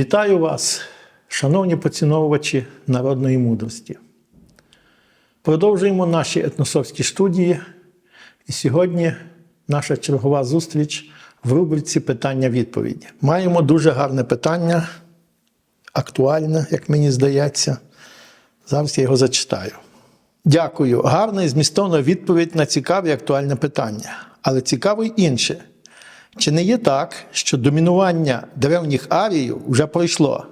Вітаю вас, шановні поціновувачі народної мудрості. Продовжуємо наші етносовські студії. І сьогодні наша чергова зустріч в рубриці Питання-відповіді. Маємо дуже гарне питання, актуальне, як мені здається. Зараз я його зачитаю. Дякую. Гарна і змістовна відповідь на цікаве і актуальне питання. Але цікаво й інше. Чи не є так, що домінування древніх аріїв вже пройшло?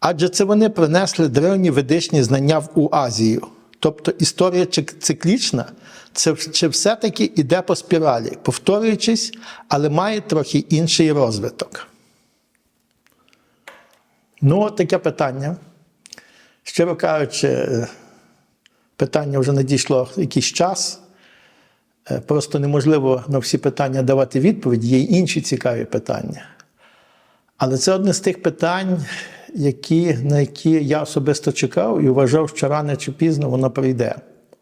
Адже це вони принесли древні ведичні знання в Азію. Тобто історія циклічна, це чи все-таки йде по спіралі, повторюючись, але має трохи інший розвиток. Ну, от таке питання. Щиро кажучи, е, питання вже надійшло якийсь час. Е, Просто неможливо на всі питання давати відповідь, є й інші цікаві питання. Але це одне з тих питань, які, на які я особисто чекав і вважав, що рано чи пізно воно прийде,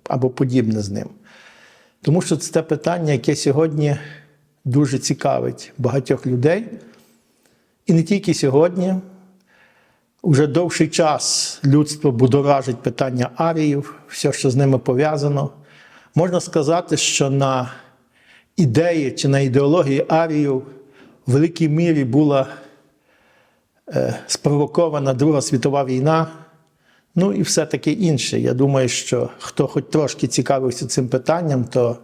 або подібне з ним. Тому що це те питання, яке сьогодні дуже цікавить багатьох людей. І не тільки сьогодні. Уже довший час людство будоражить питання аріїв, все, що з ними пов'язано. Можна сказати, що на ідеї чи на ідеології аріїв в великій мірі була е, спровокована Друга світова війна, ну і все таке інше. Я думаю, що хто хоч трошки цікавився цим питанням, то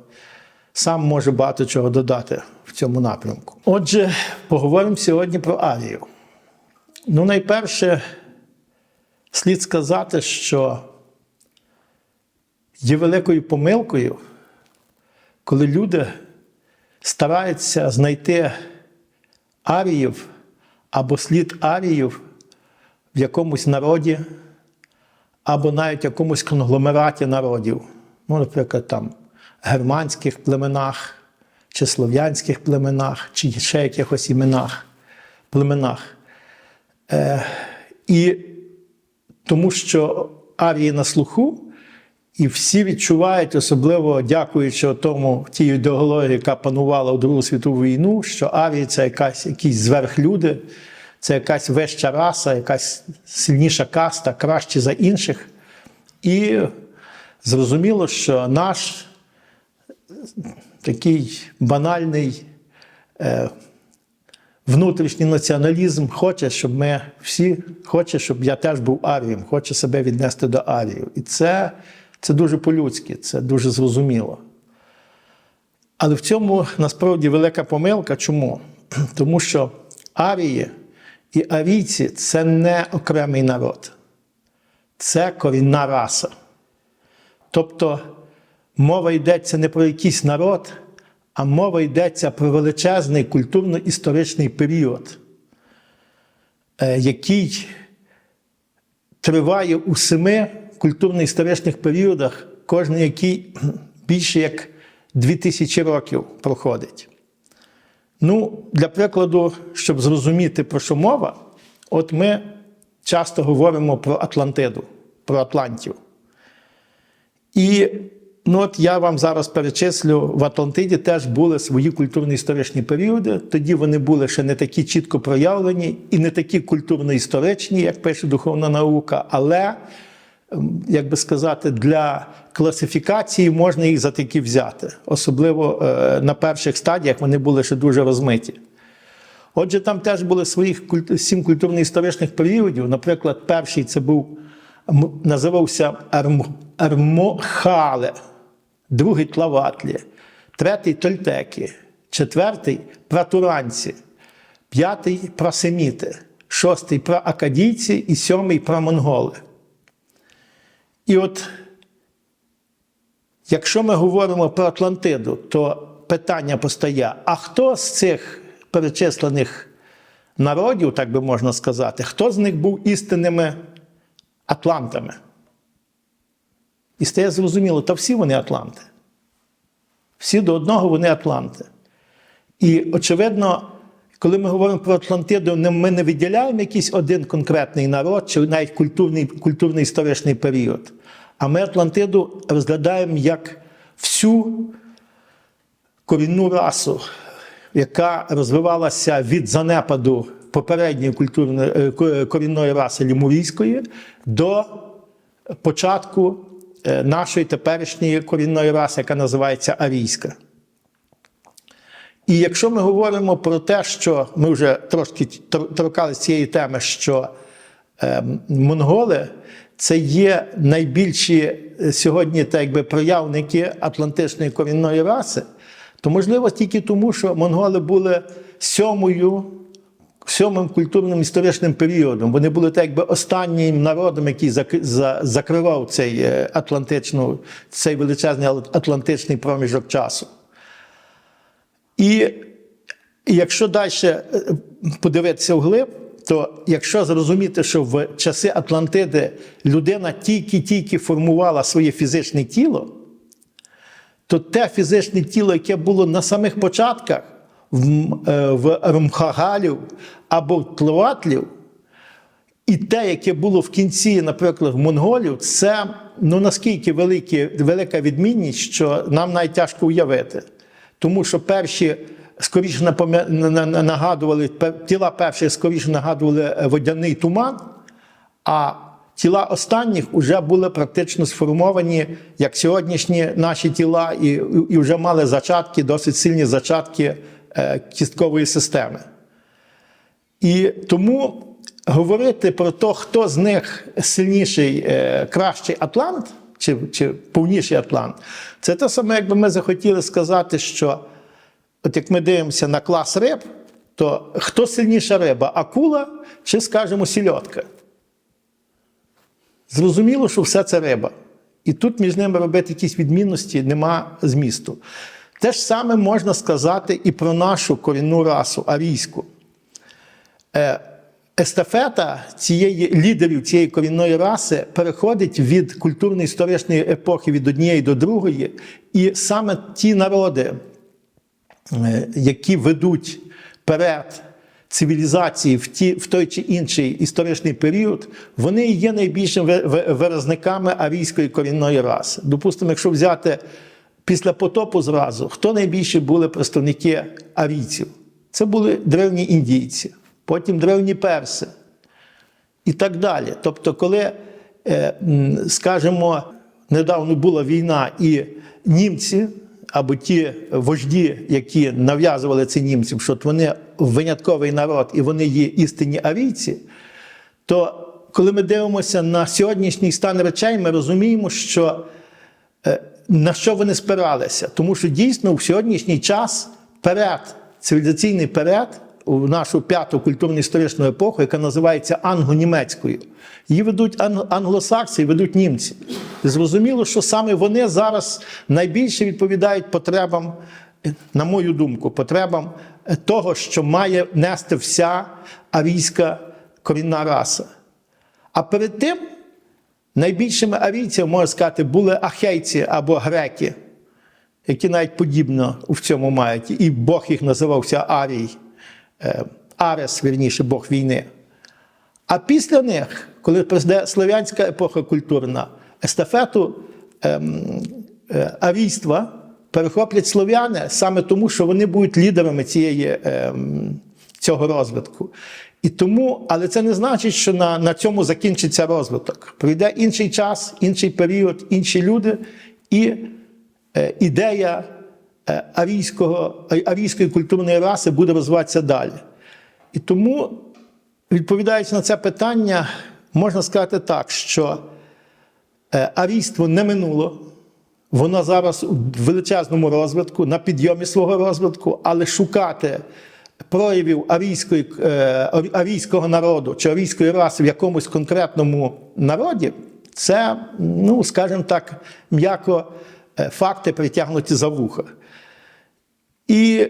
сам може багато чого додати в цьому напрямку. Отже, поговоримо сьогодні про арію. Ну, найперше, слід сказати, що є великою помилкою, коли люди стараються знайти аріїв або слід аріїв в якомусь народі, або навіть в якомусь конгломераті народів, ну, наприклад, там германських племенах, чи слов'янських племенах, чи ще якихось іменах, племенах. І тому що арії на слуху, і всі відчувають, особливо дякуючи тому тій ідеології, яка панувала у Другу світову війну, що арії це якась, якісь зверхлюди, це якась вища раса, якась сильніша каста, кращі за інших. І зрозуміло, що наш такий банальний внутрішній націоналізм хоче, щоб ми всі хоче, щоб я теж був арієм, хоче себе віднести до арію. І це, це дуже по-людськи, це дуже зрозуміло. Але в цьому насправді велика помилка. Чому? Тому що арії і арійці це не окремий народ, це корінна раса. Тобто мова йдеться не про якийсь народ, а мова йдеться про величезний культурно-історичний період, е, який триває у семи культурно-історичних періодах, кожен який більше як 2000 років проходить. Ну, для прикладу, щоб зрозуміти, про що мова, от ми часто говоримо про Атлантиду, про Атлантів. І ну, от я вам зараз перечислю, в Атлантиді теж були свої культурно-історичні періоди. Тоді вони були ще не такі чітко проявлені і не такі культурно-історичні, як пише духовна наука, але, як би сказати, для класифікації можна їх за такі взяти. Особливо е, на перших стадіях вони були ще дуже розмиті. Отже, там теж були своїх сім культурно-історичних періодів. Наприклад, перший це був називався Ермохале, другий Тлаватлі, третій Тольтеки, четвертий Пратуранці, п'ятий Прасеміти, шостий Праакадійці і сьомий Прамонголи. І от Якщо ми говоримо про Атлантиду, то питання постає: а хто з цих перечислених народів, так би можна сказати, хто з них був істинними атлантами? І стає зрозуміло, та всі вони атланти. Всі до одного вони атланти. І очевидно, коли ми говоримо про Атлантиду, ми не виділяємо якийсь один конкретний народ чи навіть культурний, культурний історичний період. А ми Атлантиду розглядаємо як всю корінну расу, яка розвивалася від занепаду попередньої е, корінної раси лімурійської до початку е, нашої теперішньої корінної раси, яка називається арійська. І якщо ми говоримо про те, що ми вже трошки тор- торкались цієї теми, що е, монголи це є найбільші е, сьогодні так якби, проявники атлантичної корінної раси, то можливо тільки тому, що монголи були сьомою. Сьомим культурним історичним періодом вони були так якби останнім народом, який зак- за- закривав цей е, атлантичну, цей величезний атлантичний проміжок часу. І якщо далі подивитися вглиб, то якщо зрозуміти, що в часи Атлантиди людина тільки-тільки формувала своє фізичне тіло, то те фізичне тіло, яке було на самих початках в, е, в Рамхагалів або Тловатлів, і те, яке було в кінці, наприклад, в монголів, це ну наскільки великі, велика відмінність, що нам навіть тяжко уявити. Тому що перші скоріше нагадували, тіла перших скоріше нагадували е, водяний туман, а тіла останніх вже були практично сформовані, як сьогоднішні наші тіла, і, і вже мали зачатки, досить сильні зачатки е, кісткової системи. І тому говорити про те, хто з них сильніший, е, кращий Атлант чи, чи повніший Атлант, це те саме, якби ми захотіли сказати, що от як ми дивимося на клас риб, то хто сильніша риба акула чи, скажімо, сільотка? Зрозуміло, що все це риба. І тут між ними робити якісь відмінності нема змісту. Те ж саме можна сказати і про нашу корінну расу арійську. Естафета цієї лідерів цієї корінної раси переходить від культурно-історичної епохи від однієї до другої, і саме ті народи, е, які ведуть перед цивілізації в, ті, в той чи інший історичний період, вони є найбільшими ви- ви- виразниками арійської корінної раси. Допустимо, якщо взяти після потопу зразу, хто найбільше були представники арійців? Це були древні індійці, потім древні перси і так далі. Тобто, коли, е, скажімо, недавно була війна, і німці або ті вожді, які нав'язували це німцям, що вони винятковий народ і вони є істинні арійці, то коли ми дивимося на сьогоднішній стан речей, ми розуміємо, що е, на що вони спиралися. Тому що дійсно в сьогоднішній час перед, цивілізаційний перед, у нашу п'яту культурно-історичну епоху, яка називається англо-німецькою, її ведуть ан- англосакси і ведуть німці. Зрозуміло, що саме вони зараз найбільше відповідають потребам, е, на мою думку, потребам е, того, що має нести вся арійська корінна раса. А перед тим найбільшими арійцями, можна сказати, були ахейці або греки, які навіть подібно в цьому мають. І Бог їх називався Арій, Арес, вірніше, Бог війни. А після них, коли прийде слов'янська епоха культурна, естафету ем, е, арійства перехоплять слов'яни саме тому, що вони будуть лідерами цієї, ем, цього розвитку. І тому, але це не значить, що на, на цьому закінчиться розвиток. Прийде інший час, інший період, інші люди, і е, ідея е, арійського, арійської культурної раси буде розвиватися далі. І тому, відповідаючи на це питання, можна сказати так, що е, арійство не минуло, воно зараз у величезному розвитку, на підйомі свого розвитку, але шукати проявів арійської, е, арійського народу чи арійської раси в якомусь конкретному народі, це, ну, скажімо так, м'яко факти притягнуті за вуха. І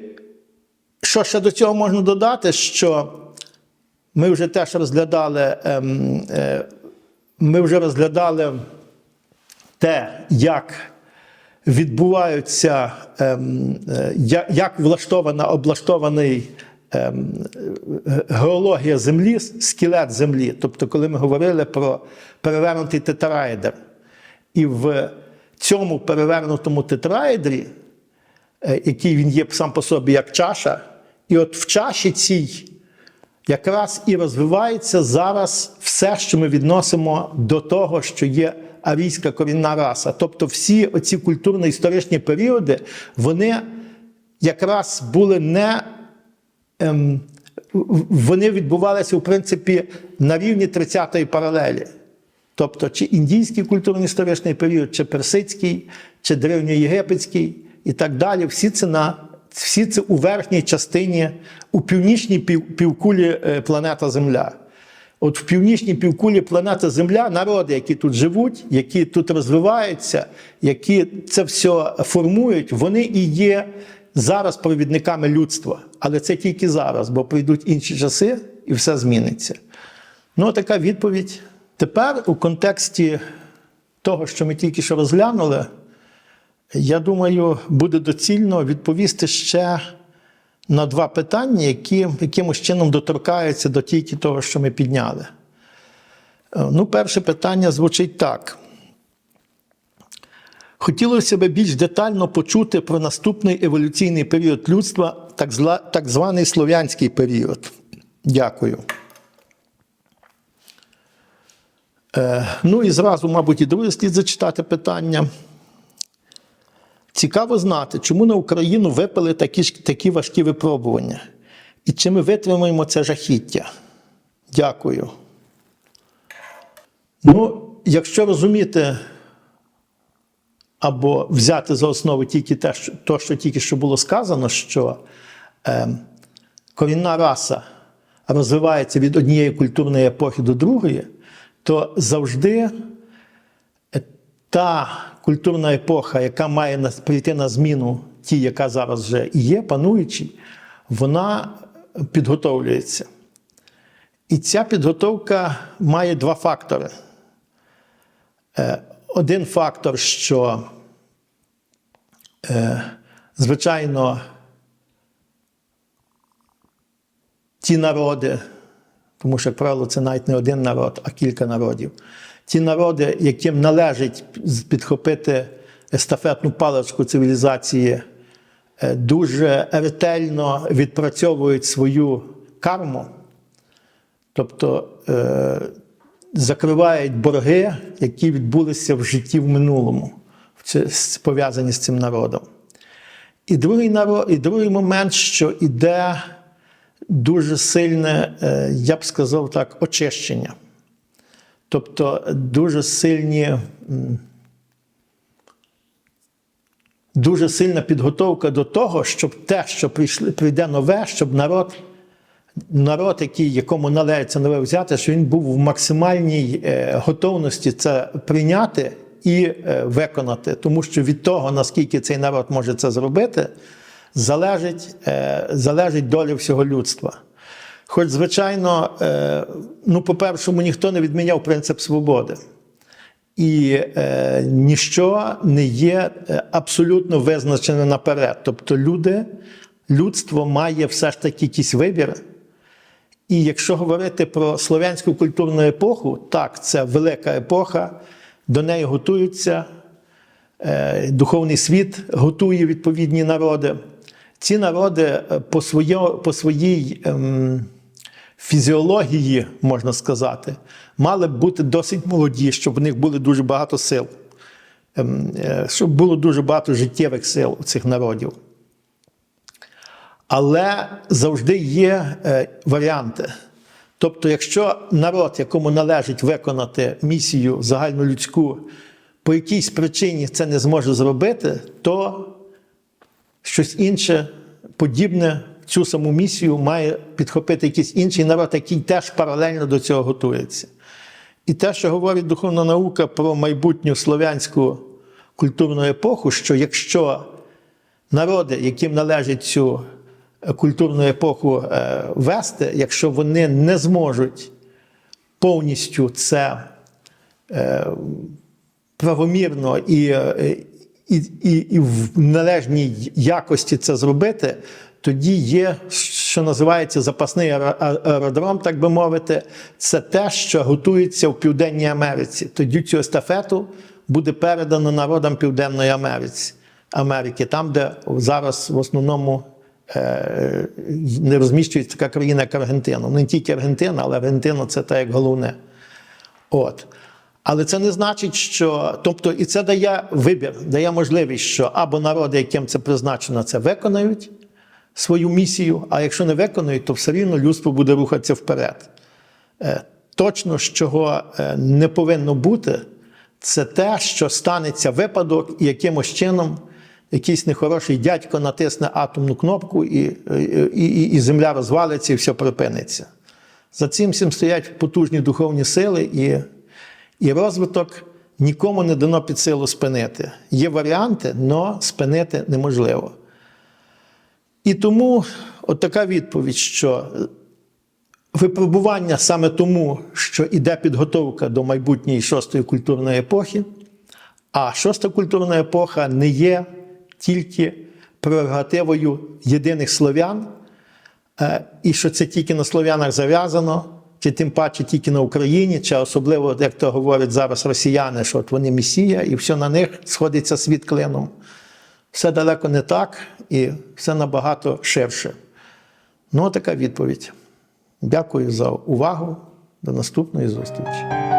що ще до цього можна додати, що ми вже теж розглядали, ем, е, ми вже розглядали те, як відбуваються, ем, е, як влаштована, облаштований ем, геологія землі, скелет землі. Тобто, коли ми говорили про перевернутий тетраедр. І в цьому перевернутому тетраедрі, е, який він є сам по собі як чаша, і от в чаші цій якраз і розвивається зараз все, що ми відносимо до того, що є арійська корінна раса. Тобто всі оці культурно-історичні періоди, вони якраз були не. Ем, вони відбувалися, в принципі, на рівні 30-ї паралелі. Тобто, чи індійський культурно-історичний період, чи персидський, чи древньоєгипетський і так далі. Всі це на всі це у верхній частині, у північній пів, півкулі е, планета Земля. От в північній півкулі планета Земля, народи, які тут живуть, які тут розвиваються, які це все формують, вони і є зараз провідниками людства. Але це тільки зараз, бо прийдуть інші часи і все зміниться. Ну, така відповідь. Тепер у контексті того, що ми тільки що розглянули, я думаю, буде доцільно відповісти ще на два питання, які якимось чином доторкаються до тільки того, що ми підняли. Е, Ну, перше питання звучить так. Хотілося б більш детально почути про наступний еволюційний період людства, так, зла, так званий слов'янський період. Дякую. Е, ну і зразу, мабуть, і друге слід зачитати питання. Цікаво знати, чому на Україну випали такі, такі важкі випробування. І чи ми витримаємо це жахіття? Дякую. Ну, якщо розуміти або взяти за основу тільки те, що, то, що тільки що було сказано, що е, корінна раса розвивається від однієї культурної епохи до другої, то завжди е, та культурна епоха, яка має прийти на зміну тій, яка зараз вже є, пануючій, вона підготовлюється. І ця підготовка має два фактори. Е, Один фактор, що, е, звичайно, ті народи, тому що, як правило, це навіть не один народ, а кілька народів. Ті народи, яким належить підхопити естафетну паличку цивілізації, е, дуже ретельно відпрацьовують свою карму, тобто е, закривають борги, які відбулися в житті в минулому, пов'язані з цим народом. І другий, народ, і другий момент, що іде дуже сильне, е, я б сказав так, очищення. Тобто дуже сильні, дуже сильна підготовка до того, щоб те, що прийшли, прийде нове, щоб народ, народ, який, якому належиться нове взяти, що він був в максимальній е, готовності це прийняти і е, виконати. Тому що від того, наскільки цей народ може це зробити, залежить, е, залежить доля всього людства. Хоч, звичайно, е, ну, по-першому, ніхто не відміняв принцип свободи. І е, ніщо не є е, абсолютно визначене наперед. Тобто, люди, людство має все ж таки якийсь вибір. І якщо говорити про слов'янську культурну епоху, так, це велика епоха, до неї готуються, е, духовний світ готує відповідні народи. Ці народи е, по, своє, по своїй ем, фізіології, можна сказати, мали б бути досить молоді, щоб в них було дуже багато сил, ем, е, щоб було дуже багато життєвих сил у цих народів. Але завжди є е, варіанти. Тобто, якщо народ, якому належить виконати місію загальнолюдську, по якійсь причині це не зможе зробити, то щось інше подібне цю саму місію має підхопити якийсь інший народ, який теж паралельно до цього готується. І те, що говорить духовна наука про майбутню слов'янську культурну епоху, що якщо народи, яким належить цю культурну епоху е, вести, якщо вони не зможуть повністю це е, правомірно і, е, і, і, і в належній якості це зробити, тоді є, що називається запасний аеродром, так би мовити, це те, що готується в Південній Америці. Тоді цю естафету буде передано народам Південної Америці, Америки, там, де зараз в основному е, не розміщується така країна, як Аргентина. Ну, не тільки Аргентина, але Аргентина це так як головне. От. Але це не значить, що. Тобто, і це дає вибір, дає можливість, що або народи, яким це призначено, це виконають свою місію, а якщо не виконують, то все рівно людство буде рухатися вперед. Е, Точно, чого е, не повинно бути, це те, що станеться випадок, і якимось чином якийсь нехороший дядько натисне атомну кнопку, і, і, і, і земля розвалиться, і все припиниться. За цим всім стоять потужні духовні сили, і, і розвиток нікому не дано під силу спинити. Є варіанти, але спинити неможливо. І тому от така відповідь, що випробування саме тому, що йде підготовка до майбутньої шостої культурної епохи, а шоста культурна епоха не є тільки прерогативою єдиних слов'ян, е, і що це тільки на слов'янах зав'язано, чи тим паче тільки на Україні, чи особливо, як то говорять зараз росіяни, що от вони месія, і все на них сходиться світ клином. Все далеко не так, і все набагато ширше. Ну, така відповідь. Дякую за увагу. До наступної зустрічі.